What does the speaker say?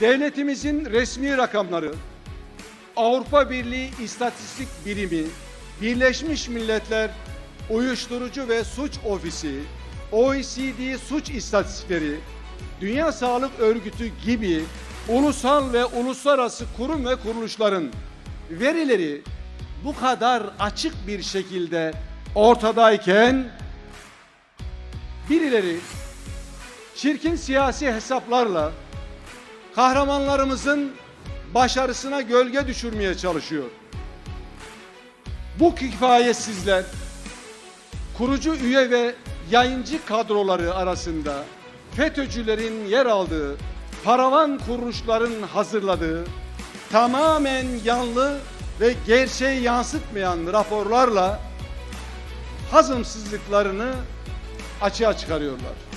Devletimizin resmi rakamları, Avrupa Birliği İstatistik Birimi, Birleşmiş Milletler Uyuşturucu ve Suç Ofisi, OECD Suç İstatistikleri, Dünya Sağlık Örgütü gibi ulusal ve uluslararası kurum ve kuruluşların verileri bu kadar açık bir şekilde ortadayken birileri çirkin siyasi hesaplarla kahramanlarımızın başarısına gölge düşürmeye çalışıyor. Bu kifayetsizler kurucu üye ve yayıncı kadroları arasında FETÖ'cülerin yer aldığı, paravan kuruluşların hazırladığı, tamamen yanlı ve gerçeği yansıtmayan raporlarla hazımsızlıklarını açığa çıkarıyorlar.